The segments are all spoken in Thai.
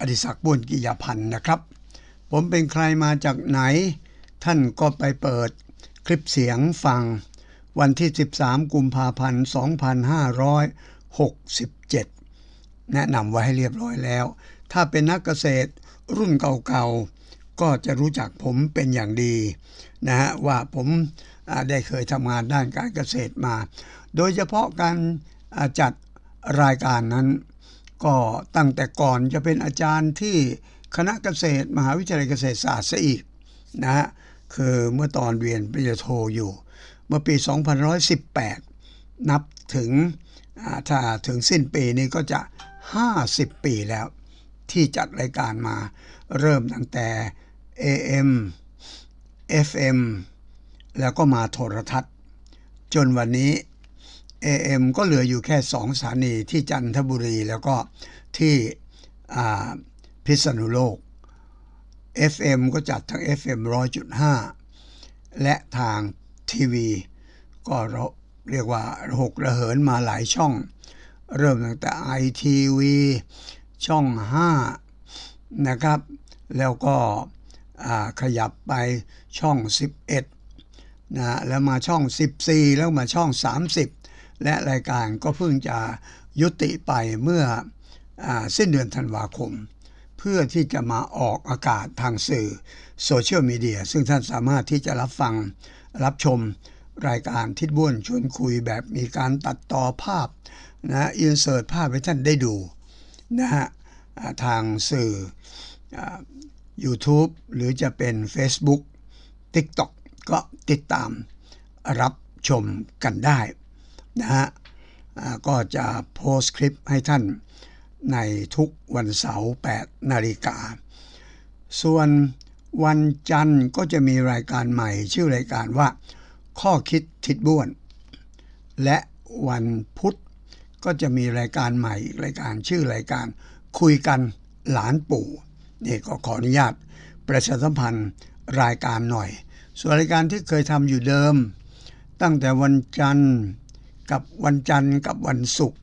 อดิศักดิ์บ้วนกิยพันธ์นะครับ ผมเป็นใครมาจากไหน ท่านก็ไปเปิดคลิปเสียงฟัง วันที่ 13 กุมภาพันธ์ 2567 แนะนำไว้ให้เรียบร้อยแล้ว ถ้าเป็นนักเกษตรรุ่นเก่าๆ ก็จะรู้จักผมเป็นอย่างดีนะฮะว่าผมได้เคยทำงานด้านการเกษตรมา โดยเฉพาะการจัดรายการนั้น ก็ตั้งแต่ก่อนจะเป็นอาจารย์ที่คณะเกษตร มหาวิทยาลัยเกษตรศาสตร์ซะอีกนะฮะคือเมื่อตอนเรียนปริญญาโทอยู่ เมื่อปี2518 นับถึงถ้าถึงสิ้นปีนี้ก็จะ 50 ปีแล้ว ที่จัดรายการมาเริ่มตั้งแต่ AM FM แล้วก็มาโทรทัศน์ จนวันนี้ AM ก็เหลืออยู่แค่สองสถานีที่จันทบุรีแล้วก็ที่พิษณุโลก FM ก็จัดทั้ง FM 100.5 และทางทีวี ก็เร,เรียกว่าหกระเหินมาหลายช่อง เริ่มตั้งแต่ ITV ช่อง 5 นะครับ แล้วก็ขยับไปช่อง 11นะแล้วมาช่อง 14 แล้วมาช่อง 30 และรายการก็เพิ่งจะยุติไปเมื่ออสิ้นเดือนธันวาคม เพื่อที่จะมาออกอากาศทางสื่อโซเชียลมีเดียซึ่งท่านสามารถที่จะรับฟังรับชมรายการทิดบ้วนชวนคุยแบบมีการตัดต่อภาพนะอินเสิร์ตภาพให้ท่านได้ดูนะฮะทางสื่ออ YouTube หรือจะเป็น Facebook TikTok ก็ติดตามรับชมกันได้ นะฮะก็จะโพสต์คลิปให้ท่านในทุกวันเสาร์8นาฬิกา ส่วนวันจันทร์ก็จะมีรายการใหม่ชื่อรายการว่า ข้อคิดทิดบ้วน และวันพุธก็จะมีรายการใหม่อีกรายการชื่อรายการคุยกันหลานปู่นี่ก็ขออนุญาต ประชาสัมพันธ์รายการหน่อย ส่วนรายการที่เคยทำอยู่เดิม ตั้งแต่วันจันทร์ กับวันจันทร์กับวันศุกร์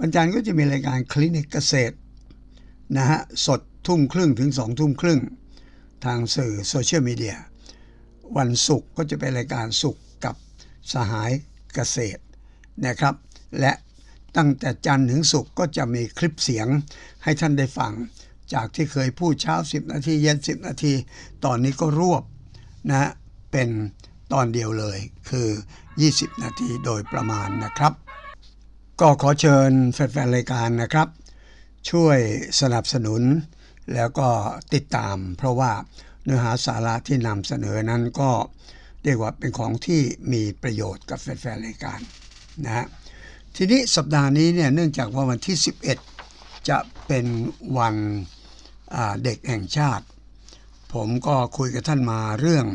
วันจันทร์ก็จะมีรายการคลินิกเกษตรนะฮะสดทุ่มครึ่งถึงสองทุ่มครึ่ง ทางสื่อโซเชียลมีเดียวันศุกร์ก็จะเป็นรายการศุกร์กับสหายเกษตรนะครับ และตั้งแต่จันทร์ถึงศุกร์ก็จะมีคลิปเสียงให้ท่านได้ฟัง จากที่เคยพูดเช้า 10 นาทีเย็น 10 นาที ตอนนี้ก็รวบนะฮะเป็นตอนเดียวเลย คือ 20 นาทีโดยประมาณนะครับ ก็ขอเชิญแฟนๆรายการนะครับ ช่วยสนับสนุน แล้วก็ติดตาม เพราะว่าเนื้อหาสาระที่นำเสนอนั้นก็เรียกว่าเป็นของที่มีประโยชน์กับแฟนๆรายการนะฮะทีนี้สัปดาห์นี้เนี่ยเนื่องจากว่าวันที่ 11 จะเป็นวันเด็กแห่งชาติ ผมก็คุยกับท่านมาเรื่อง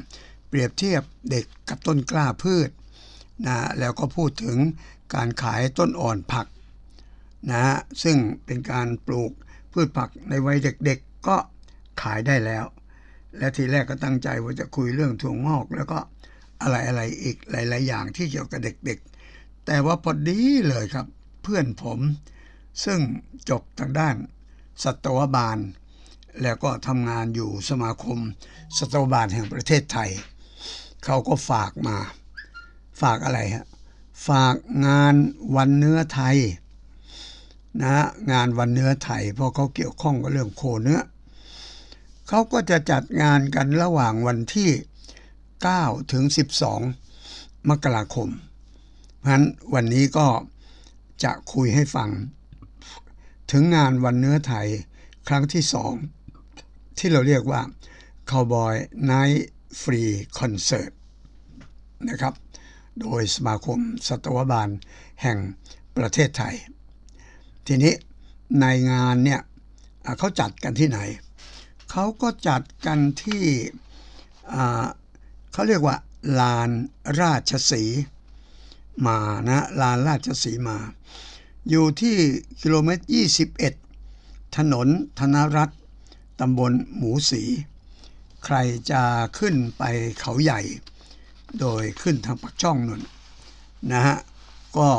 เปรียบเทียบเด็กกับต้นกล้าพืช นะแล้วก็พูดถึงการขายต้นอ่อนผักนะฮะซึ่งเป็นการปลูกพืชผักในวัยเด็กๆก็ขายได้แล้ว และทีแรกก็ตั้งใจว่าจะคุยเรื่องถั่วงอก แล้วก็อะไรอะไรอีกหลาย ๆ อย่างที่เกี่ยวกับเด็กๆ แต่ว่าพอดีเลยครับ เพื่อนผม ซึ่งจบทางด้านสัตวบาล แล้วก็ทำงานอยู่สมาคมสัตวบาลแห่งประเทศไทย เขาก็ฝากมา ฝากอะไรฮะฝากงานวันเนื้อไทยนะฮะงานวันเนื้อไทยเพราะเขาเกี่ยวข้องกับเรื่องโคเนื้อเขาก็จะจัดงานกันระหว่างวันที่ 9 ถึง 12 มกราคมเพราะฉะนั้นวันนี้ก็จะคุยให้ฟัง ถึงงานวันเนื้อไทยครั้งที่สองที่เราเรียกว่า Cowboy Night Free Concert นะครับ โดยสมาคมสัตวบาลแห่งประเทศไทย ทีนี้ในงานเนี่ยเขาจัดกันที่ไหน เขาก็จัดกันที่เขาเรียกว่าลานราชสีมานะลานราชสีมา อยู่ที่กิโลเมตร 21 ถนนธนรัตน์ตำบลหมูสี ใครจะขึ้นไปเขาใหญ่ โดยขึ้นทางปักช่องนนนะฮะก็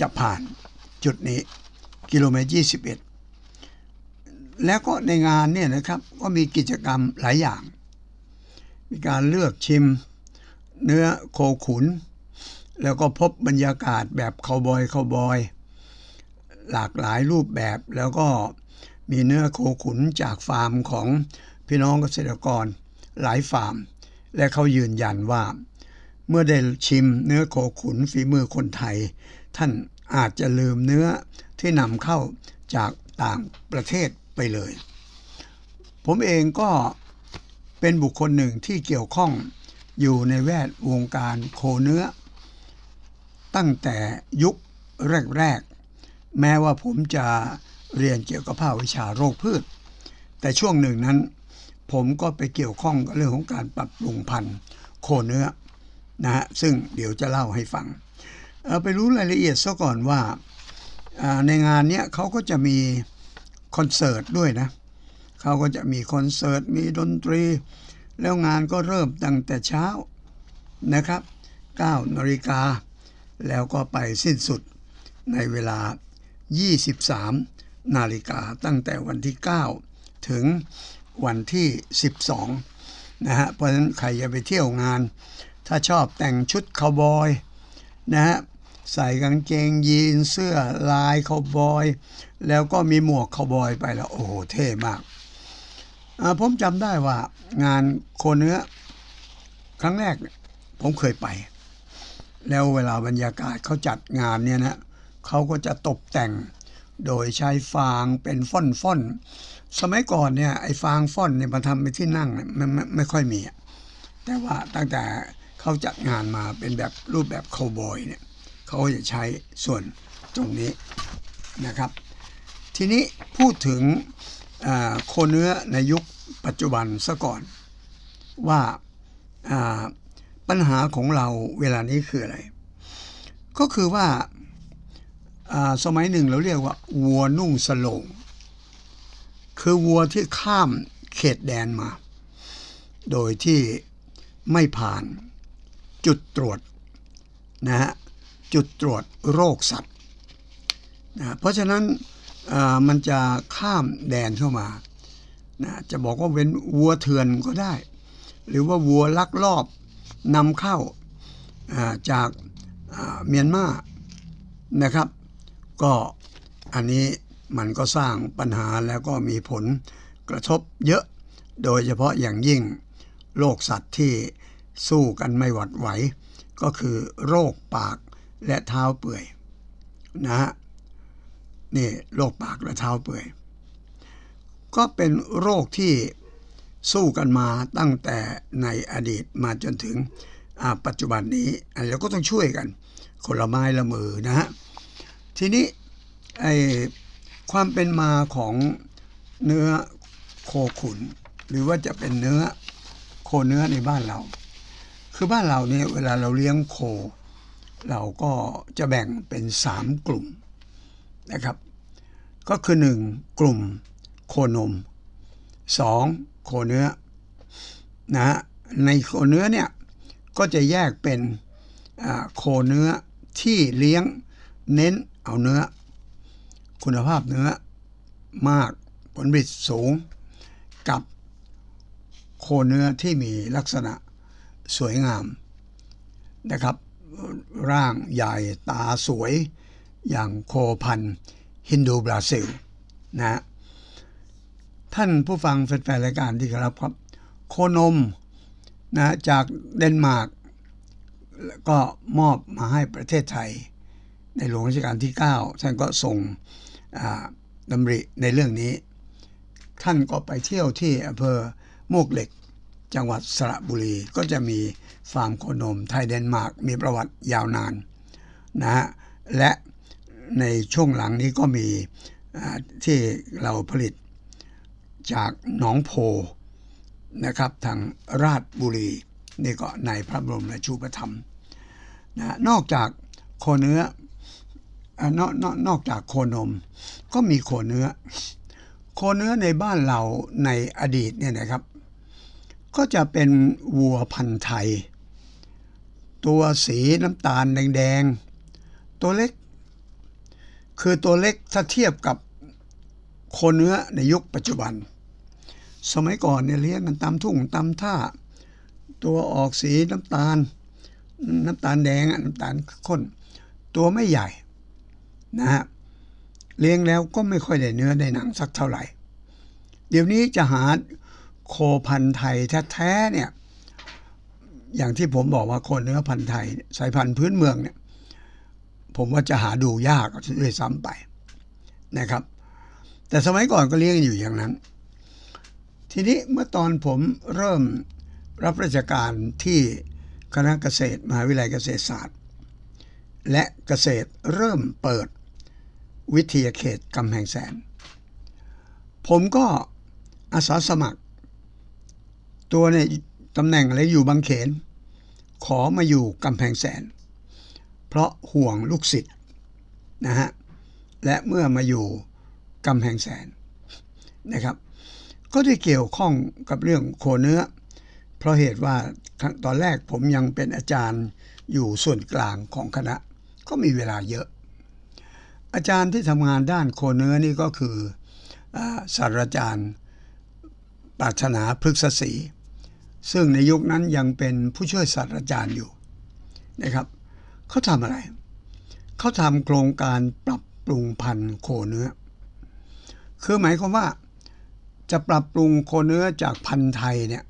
จะผ่านจุดนี้กิโลเมตร21 แล้วก็ในงานเนี่ยนะครับก็มีกิจกรรมหลายอย่าง มีการเลือกชิมเนื้อโคขุน แล้วก็พบบรรยากาศแบบคาวบอยคาวบอย หลากหลายรูปแบบแล้วก็มีเนื้อโคขุนจากฟาร์มของพี่น้องเกษตรกรหลายฟาร์ม และเขายืนยันว่า เมื่อได้ชิมเนื้อโคขุนฝีมือคนไทย ท่านอาจจะลืมเนื้อที่นำเข้าจากต่างประเทศไปเลย ผมเองก็เป็นบุคคลหนึ่งที่เกี่ยวข้องอยู่ในแวดวงการโคเนื้อ ตั้งแต่ยุคแรก ๆ แม้ว่าผมจะเรียนเกี่ยวกับภาควิชาโรคพืช แต่ช่วงหนึ่งนั้น ผมก็ไปเกี่ยวข้องกับเรื่องของการปรับปรุงพันธุ์โคเนื้อนะฮะซึ่งเดี๋ยวจะเล่าให้ฟังเอาไปรู้รายละเอียดซะก่อนว่าอ่าในงานเนี้ยเขาก็จะมีคอนเสิร์ตด้วยนะเขาก็จะมีคอนเสิร์ตมีดนตรี แล้วงานก็เริ่มตั้งแต่เช้านะครับ9นาฬิกาแล้วก็ไปสิ้นสุดในเวลา 23 นาฬิกาตั้งแต่วันที่ 9 ถึง วันที่ 12 นะฮะ เพราะฉะนั้นใครจะไปเที่ยวงาน ถ้าชอบแต่งชุดคาวบอยนะฮะ ใส่กางเกงยีนเสื้อลายคาวบอย แล้วก็มีหมวกคาวบอยไปแล้ว โอ้โห เท่มาก ผมจำได้ว่างานโคเนื้อ ครั้งแรกผมเคยไป แล้วเวลาบรรยากาศเขาจัดงานเนี่ยนะเขาก็จะตกแต่งโดยใช้ฟางเป็นฟ่อน สมัยก่อนเนี่ยไอ้ฟางฟ่อนเนี่ยมาทำเป็นที่นั่งเนี่ยไม่ไม่ไม่ค่อยมี แต่ว่าตั้งแต่เขาจัดงานมาเป็นแบบรูปแบบคาวบอยเนี่ยเขาจะใช้ส่วนตรงนี้นะครับ ทีนี้พูดถึงโคเนื้อในยุคปัจจุบันซะก่อนว่าปัญหาของเราเวลานี้คืออะไร ก็คือว่าสมัยหนึ่งเราเรียกว่าวัวนุ่งสโลง คือวัวที่ข้ามเขตแดนมา โดยที่ไม่ผ่านจุดตรวจนะฮะจุดตรวจโรคสัตว์นะเพราะฉะนั้นมันจะข้ามแดนเข้ามานะจะบอกว่าเป็นวัวเถื่อนก็ได้ หรือว่าวัวลักลอบนำเข้าจากเมียนมานะครับ ก็อันนี้ มันก็สร้างปัญหาแล้วก็มีผลกระทบเยอะ โดยเฉพาะอย่างยิ่งโรคสัตว์ที่สู้กันไม่หวัดไหว ก็คือโรคปากและเท้าเปื่อยนะฮะนี่โรคปากและเท้าเปื่อย ก็เป็นโรคที่สู้กันมาตั้งแต่ในอดีตมาจนถึงปัจจุบันนี้อันเราก็ต้องช่วยกัน คนละไม้ละมือนะฮะทีนี้ไอ ความเป็นมาของเนื้อโคขุน หรือว่าจะเป็นเนื้อโคเนื้อในบ้านเรา คือบ้านเราเนี่ยเวลาเราเลี้ยงโค เราก็จะแบ่งเป็นสามกลุ่มนะครับ ก็คือหนึ่งกลุ่มโคนมสองโคเนื้อนะฮะในโคเนื้อเนี่ยก็จะแยกเป็นอ่าโคเนื้อที่เลี้ยงเน้นเอาเนื้อ คุณภาพเนื้อมากผลผลิตสูงกับโคเนื้อที่มีลักษณะสวยงามนะครับ ร่างใหญ่ตาสวยอย่างโคพันฮินดูบราซิลนะท่านผู้ฟังแฟนๆรายการที่คารพครับ โคนมนะจากเดนมาร์กก็มอบมาให้ประเทศไทย ในหลวงรัชกาลที่ 9 ท่านก็ส่ง ดำริในเรื่องนี้ ท่านก็ไปเที่ยวที่อำเภอมวกเหล็ก จังหวัดสระบุรีก็จะมีฟาร์มโคนมไทยเดนมาร์กมีประวัติยาวนานนะฮะและในช่วงหลังนี้ก็มีที่เราผลิตจากหนองโพนะครับทางราชบุรีนี่ก็ในพระบรมราชูปถัมภ์นะนอกจากโคเนื้อ นอกนอกนอกจากโคนม ก็มีโคเนื้อ โคเนื้อในบ้านเราในอดีตเนี่ยนะครับ ก็จะเป็นวัวพันธุ์ไทย ตัวสีน้ำตาลแดงๆ ตัวเล็ก คือตัวเล็กถ้าเทียบกับโคเนื้อในยุคปัจจุบัน สมัยก่อนเนี่ยเลี้ยงกันตามทุ่งตามท่า ตัวออกสีน้ำตาล น้ำตาลแดงน้ำตาลข้น ตัวไม่ใหญ่ นะฮะเลี้ยงแล้วก็ไม่ค่อยได้เนื้อได้หนังสักเท่าไหร่ เดี๋ยวนี้จะหาโคพันธุ์ไทยแท้ๆเนี่ยอย่างที่ผมบอกว่าโคเนื้อพันธุ์ไทย สายพันธุ์พื้นเมืองเนี่ยผมว่าจะหาดูยากด้วยซ้ำไปนะครับ แต่สมัยก่อนก็เลี้ยงอยู่อย่างนั้น ทีนี้เมื่อตอนผมเริ่มรับราชการที่คณะเกษตรมหาวิทยาลัยเกษตรศาสตร์ และเกษตรเริ่มเปิด วิทยาเขตกำแพงแสน ผมก็อาสาสมัคร ตัวเนี่ยตำแหน่งอะไรอยู่บางเขน ขอมาอยู่กำแพงแสน เพราะห่วงลูกศิษย์นะฮะและเมื่อมาอยู่กำแพงแสนนะครับ ก็ได้เกี่ยวข้องกับเรื่องโคเนื้อ เพราะเหตุว่าตอนแรกผมยังเป็นอาจารย์อยู่ส่วนกลางของคณะ ก็มีเวลาเยอะ อาจารย์ที่ทำงานด้านโคเนื้อนี่ก็คืออศาสตราจารย์ปรารถนาพฤกษศรีซึ่งในยุคนั้นยังเป็นผู้ช่วยศาสตราจารย์อยู่นะครับเขาทำอะไร เขาทำโครงการปรับปรุงพันธุ์โคเนื้อ คือหมายความว่าจะปรับปรุงโคเนื้อจากพันธุ์ไทยเนี่ย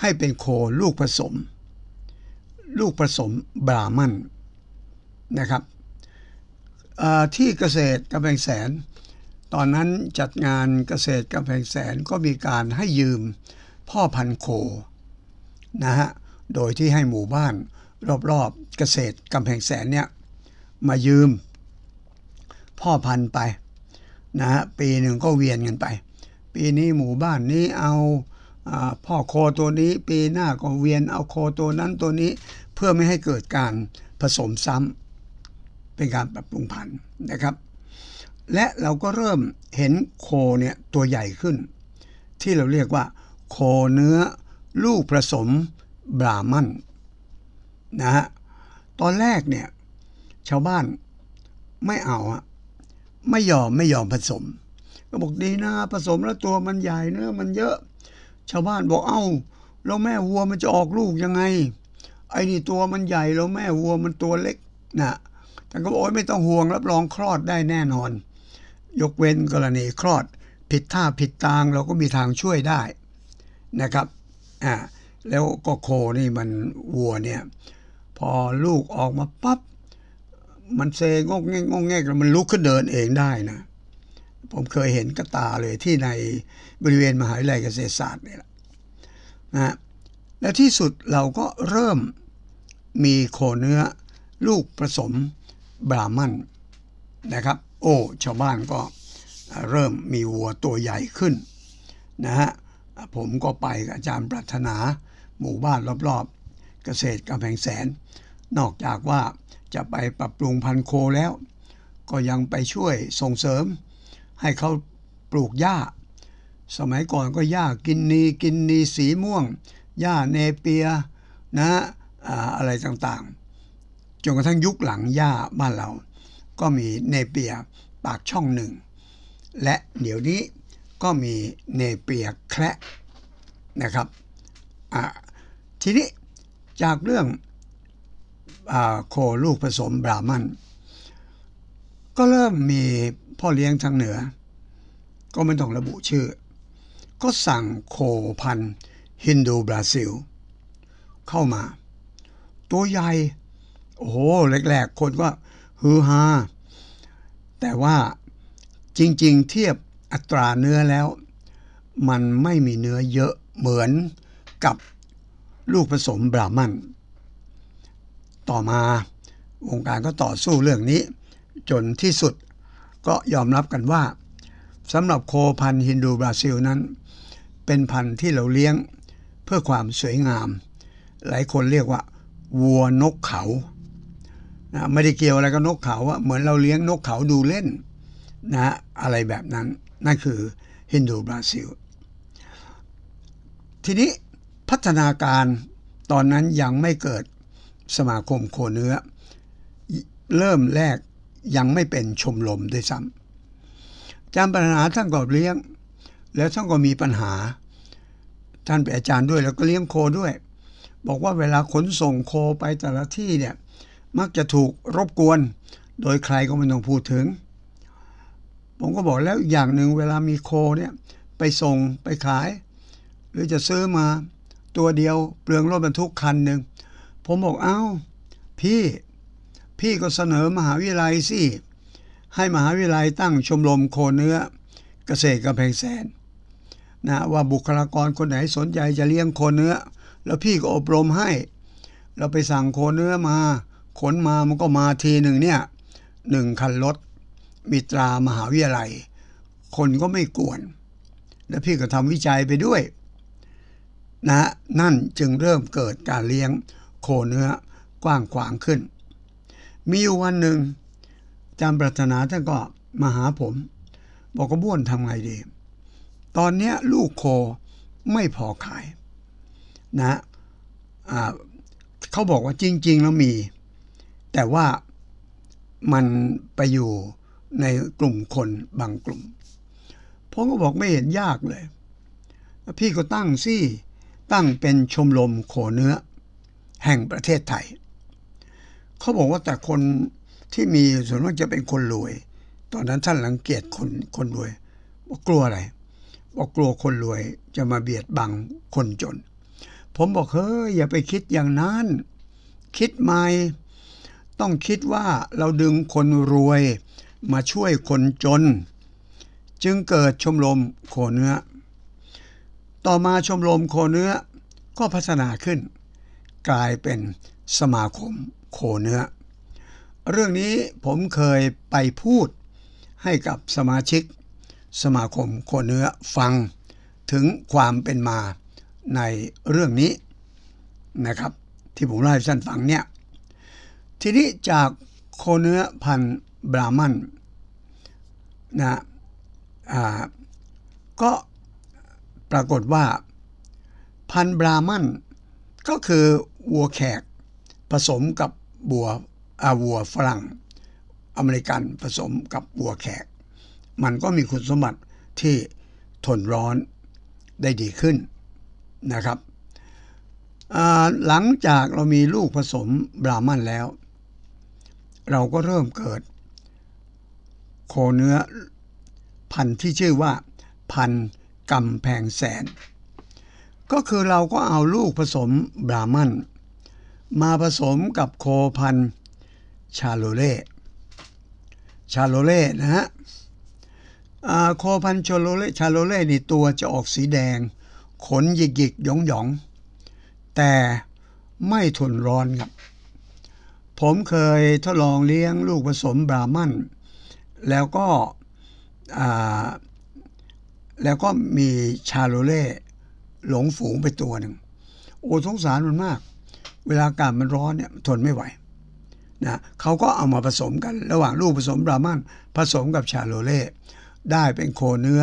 ให้เป็นโคลูกผสม ลูกผสมบราหมันนะครับ ที่เกษตรกำแพงแสน ตอนนั้นจัดงานเกษตรกำแพงแสนก็มีการให้ยืมพ่อพันโคนะฮะโดยที่ให้หมู่บ้านรอบๆเกษตรกำแพงแสนเนี่ยมายืมพ่อพันไปนะฮะปีหนึ่งก็เวียนกันไป ปีนี้หมู่บ้านนี้เอาพ่อโคตัวนี้ ปีหน้าก็เวียนเอาโคตัวนั้นตัวนี้เพื่อไม่ให้เกิดการผสมซ้ำ เป็นการปรับปรุงพันธุ์นะครับ และเราก็เริ่มเห็นโคเนี่ยตัวใหญ่ขึ้น ที่เราเรียกว่า โคเนื้อลูกผสมบราหมันนะฮะตอนแรกเนี่ยชาวบ้านไม่เอาอะไม่ยอมไม่ยอมผสม ก็บอกดีนะผสมแล้วตัวมันใหญ่เนื้อมันเยอะ ชาวบ้านบอกเอ้าแล้วแม่วัวมันจะออกลูกยังไง ไอ้นี่ตัวมันใหญ่แล้วแม่วัวมันตัวเล็กนะ แต่ก็บอกโอ้ยไม่ต้องห่วงรับรองคลอดได้แน่นอน ยกเว้นกรณีคลอด ผิดท่าผิดทางเราก็มีทางช่วยได้นะครับอ่าแล้วก็โคนี่มันวัวเนี่ยพอลูกออกมาปั๊บมันเซงกแงกงกแงกแล้วมันลุกขึ้นเดินเองได้นะผมเคยเห็นกระตาเลยที่ในบริเวณมหาวิทยาลัยเกษตรศาสตร์นี่แหละนะและที่สุดเราก็เริ่มมีโคเนื้อลูกผสม บราหมันนะครับ โอ้ชาวบ้านก็เริ่มมีวัวตัวใหญ่ขึ้นนะฮะผมก็ไปกับอาจารย์ปรารถนาหมู่บ้านรอบๆ เกษตรกำแพงแสน นอกจากว่าจะไปปรับปรุงพันธุ์โคแล้ว ก็ยังไปช่วยส่งเสริม ให้เขาปลูกหญ้า สมัยก่อนก็หญ้ากินนีกินนีสีม่วงหญ้าเนเปียนะอะไรต่างๆ จนกระทั่งยุคหลังหญ้าบ้านเรา ก็มีเนเปียปากช่องหนึ่ง และเดี๋ยวนี้ก็มีเนเปียแคระนะครับอ่าทีนี้จากเรื่องอโคลูกผสมบราหมัน ก็เริ่มมีพ่อเลี้ยงทางเหนือ ก็ไม่ต้องระบุชื่อ ก็สั่งโคพันฮินดูบราซิล เข้ามา ตัวใหญ่ โอ้โหแรกๆคนก็ฮือฮาแต่ว่าจริงๆ เทียบอัตราเนื้อแล้ว มันไม่มีเนื้อเยอะเหมือนกับลูกผสมบรามัน ต่อมาวงการก็ต่อสู้เรื่องนี้ จนที่สุดก็ยอมรับกันว่าสำหรับโคพันธุ์ฮินดูบราซิลนั้น เป็นพันธุ์ที่เราเลี้ยงเพื่อความสวยงาม หลายคนเรียกว่า วัวนกเขา นะไม่ได้เกี่ยวอะไรกับนกเขาอะเหมือนเราเลี้ยงนกเขาดูเล่นนะอะไรแบบนั้น นั่นคือฮินดูบราซิล ทีนี้พัฒนาการตอนนั้นยังไม่เกิดสมาคมโคเนื้อ เริ่มแรกยังไม่เป็นชมรมด้วยซ้ำจำปัญหาท่านก็เลี้ยง แล้วท่านก็มีปัญหา ท่านเป็นอาจารย์ด้วยแล้วก็เลี้ยงโคด้วย บอกว่าเวลาขนส่งโคไปแต่ละที่เนี่ย มักจะถูกรบกวน โดยใครก็ไม่ต้องพูดถึง ผมก็บอกแล้วอย่างหนึ่งเวลามีโคเนี่ยไปส่งไปขาย หรือจะซื้อมาตัวเดียวเปลืองรถบรรทุกคันหนึ่งผมบอกเอ้า พี่ พี่ก็เสนอมหาวิทยาลัยสิให้มหาวิทยาลัยตั้งชมรมโคเนื้อ เกษตรกำแพงแสนนะว่าบุคลากรคนไหนสนใจจะเลี้ยงโคเนื้อ แล้วพี่ก็อบรมให้ เราไปสั่งโคเนื้อมา ขนมามันก็มาทีหนึ่งเนี่ยหนึ่งคันรถมีตรามหาวิทยาลัย คนก็ไม่กวน แล้วพี่ก็ทำวิจัยไปด้วย นะนั่นจึงเริ่มเกิดการเลี้ยงโคเนื้อกว้างขวางขึ้น มีอยู่วันหนึ่งจารย์ปรัชนาท่านก็มาหาผม บอกกระบ้วนทำไงดี ตอนนี้ลูกโคไม่พอขาย นะอ่าเขาบอกว่าจริง ๆ แล้วมี แต่ว่ามันไปอยู่ในกลุ่มคนบางกลุ่มผมก็บอกไม่เห็นยากเลย พี่ก็ตั้งสิตั้งเป็นชมรมโคเนื้อ แห่งประเทศไทย เขาบอกว่าแต่คนที่มีส่วนมากจะเป็นคนรวย ตอนนั้นท่านรังเกียจคนคนรวยบอกกลัวอะไรบอกกลัวคนรวยจะมาเบียดบังคนจน ผมบอกเฮ้ยอย่าไปคิดอย่างนั้น คิดใหม่ ต้องคิดว่าเราดึงคนรวยมาช่วยคนจน จึงเกิดชมรมโคเนื้อ ต่อมาชมรมโคเนื้อก็พัฒนาขึ้น กลายเป็นสมาคมโคเนื้อ เรื่องนี้ผมเคยไปพูดให้กับสมาชิก สมาคมโคเนื้อฟังถึงความเป็นมาในเรื่องนี้นะครับ ที่ผมเล่าให้ท่านฟังเนี่ย ทีนี้จากโคเนื้อพันธุ์บราหมันนะก็ปรากฏว่า พันธุ์บราหมันก็คือวัวแขกผสมกับบัวอาวัวฝรั่ง อเมริกันผสมกับวัวแขก มันก็มีคุณสมบัติที่ทนร้อนได้ดีขึ้นนะครับหลังจากเรามีลูกผสมบราหมันแล้ว เราก็เริ่มเกิด โคเนื้อพันธุ์ที่ชื่อว่า พันธุ์กำแพงแสน ก็คือเราก็เอาลูกผสมบรามัน มาผสมกับโคพันธุ์ชาโลเล่ชาโลเล่นะฮะโคพันธุ์ชาโลเล่ชาโลเล่นี่ตัวจะออกสีแดง ขนหยิกๆหยองๆแต่ไม่ทนร้อนครับ ผมเคยทดลองเลี้ยงลูกผสมบราหมัน แล้วก็แล้วก็มีชาโลเล่หลงฝูงไปตัวหนึ่ง โอ้สงสารมันมาก เวลาอากาศมันร้อนเนี่ยทนไม่ไหวนะเขาก็เอามาผสมกันระหว่างลูกผสมบราหมันผสมกับชาโลเล่ได้เป็นโคเนื้อ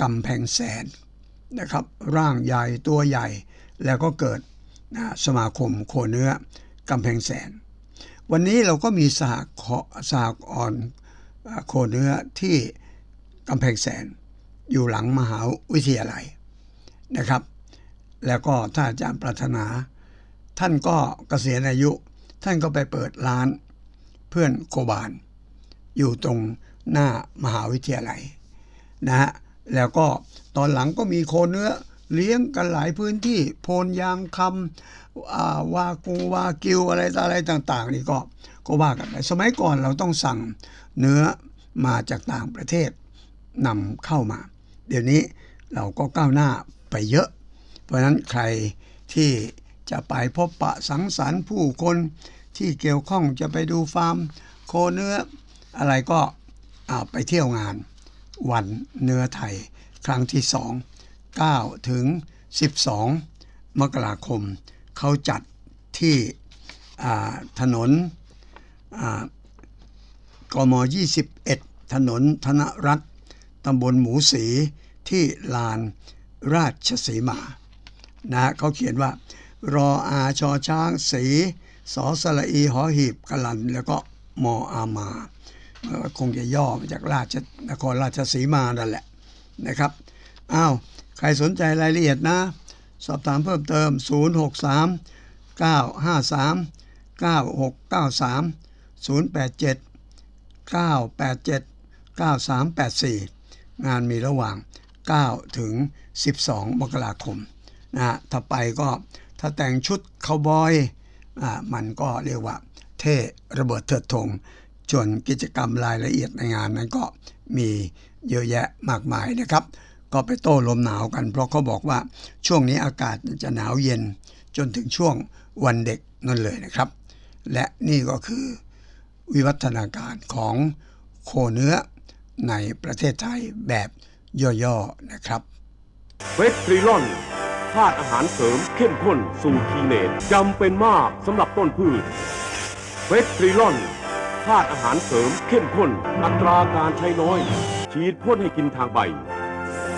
กำแพงแสนนะครับ ร่างใหญ่ตัวใหญ่แล้วก็เกิดนะสมาคมโคเนื้อกำแพงแสน วันนี้เราก็มีสหกสหกรณ์โคเนื้อที่กำแพงแสนอยู่หลังมหาวิทยาลัยนะครับ แล้วก็ถ้าอาจารย์ปรารถนา ท่านก็เกษียณอายุ ท่านก็ไปเปิดร้านเพื่อนโคบาน อยู่ตรงหน้ามหาวิทยาลัยนะฮะแล้วก็ตอนหลังก็มีโคเนื้อ เลี้ยงกันหลายพื้นที่โพนยางคำอาวากูวากิวอะไรต่อะไรต่าง ๆ นี่ก็ก็ว่ากันไปสมัยก่อนเราต้องสั่งเนื้อมาจากต่างประเทศนำเข้ามา เดี๋ยวนี้เราก็ก้าวหน้าไปเยอะ เพราะฉะนั้นใครที่จะไปพบปะสังสรรค์ผู้คนที่เกี่ยวข้องจะไปดูฟาร์ม โคเนื้ออะไรก็ไปเที่ยวงานวันเนื้อไทยครั้งที่2 9 ถึง 12 มกราคม เขาจัดที่ถนนอ่ากม 21 ถนนธนรัตน์ตำบลหมูสีที่ลานราชสีมานะเขาเขียนว่ารออาชอช้างสีสอสละอีหอหีบกลัน แล้วก็มออามาคงจะย่อมาจากราชนครราชสีมานั่นแหละนะครับ อ้าว ใครสนใจรายละเอียดนะ สอบถามเพิ่มเติม 063 953 9693 087 987 9384 งานมีระหว่าง 9 ถึง 12 มกราคมนะถ้าไปก็ถ้าแต่งชุดคาวบอยอ่ามันก็เรียกว่า เท่ระเบิดเถิดธงส่วนกิจกรรมรายละเอียดในงานนั้นก็มีเยอะแยะมากมายนะครับ ก็ไปโต้ลมหนาวกัน เพราะเขาบอกว่าช่วงนี้อากาศจะหนาวเย็นจนถึงช่วงวันเด็กนั่นเลยนะครับ และนี่ก็คือวิวัฒนาการของโคเนื้อในประเทศไทยแบบย่อๆนะครับเฟสทริลอนธาตุอาหารเสริมเข้มข้นสูตรทีเนตจำเป็นมากสำหรับต้นพืชเฟสทริลอนธาตุอาหารเสริมเข้มข้น อัตราการใช้น้อย ฉีดพ่นให้กินทางใบ